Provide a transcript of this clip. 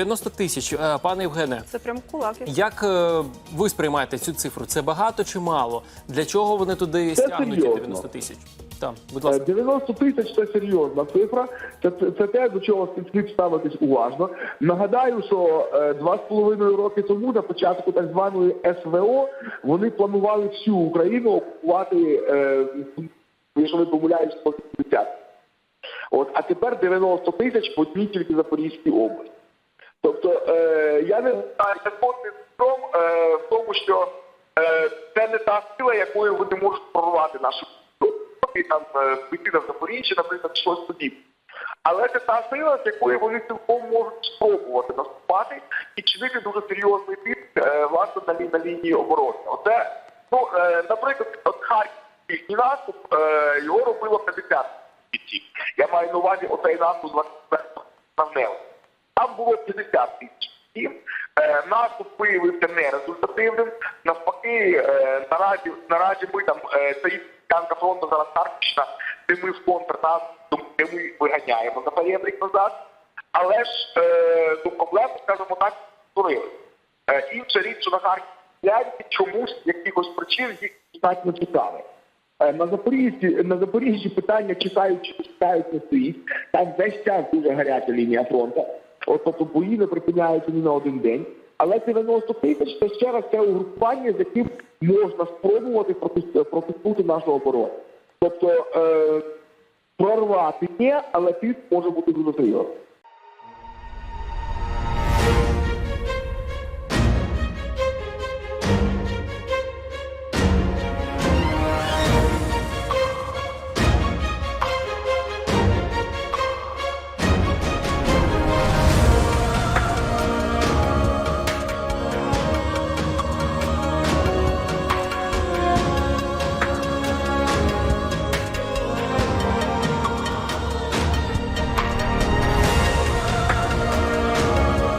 90 тисяч, Е, пане Євгене. Це прям кулак. Як е, ви сприймаєте цю цифру? Це багато чи мало? Для чого вони туди Це стягнуть серйозно. 90 тисяч? Так, будь Е, ласка. 90 тисяч це серйозна цифра. Це, це, це те, до чого слід ставитись уважно. Нагадаю, що е, два з половиною роки тому, на початку так званої СВО, вони планували всю Україну окупувати, е, якщо не помиляюсь, по 50. От, а тепер 90 тисяч по одній тільки Запорізькій області. Тобто е, я не знаю, я згодний е, в тому, що е, це не та сила, якою вони можуть прорвати нашу там е, піти на Запоріжжя, наприклад, щось подібне. Але це та сила, з якої вони цілком можуть спробувати наступати і чинити дуже серйозний тиск е, власне на, лі- на лінії оборони. Оце, ну, е, наприклад, от Харківський наступ, е, його робило 50 бійців. Я маю на увазі оцей наступ 24 травневий. Там було 50 тисяч. бійців. Е, Наступ виявився нерезультативним. Навпаки, е, наразі, наразі ми там е, це Янка фронту зараз Харківщина, де ми в контрнаступ, де ми виганяємо наперед рік назад. Але ж е, ну, проблему, скажімо так, створили. Е, інша річ, що на Харківській чомусь якихось причин їх достатньо цікавить. Е, На Запоріжжі, на Запоріжжі питання чекають, чи не чекають не стоїть. Там весь час дуже гаряча лінія фронту. От бої не припиняються ні на один день. Але 90 тисяч це ще раз те угрупування, з яким можна спробувати протиснути нашу оборону. Тобто е, прорвати є, але тиск може бути дуже серйозний.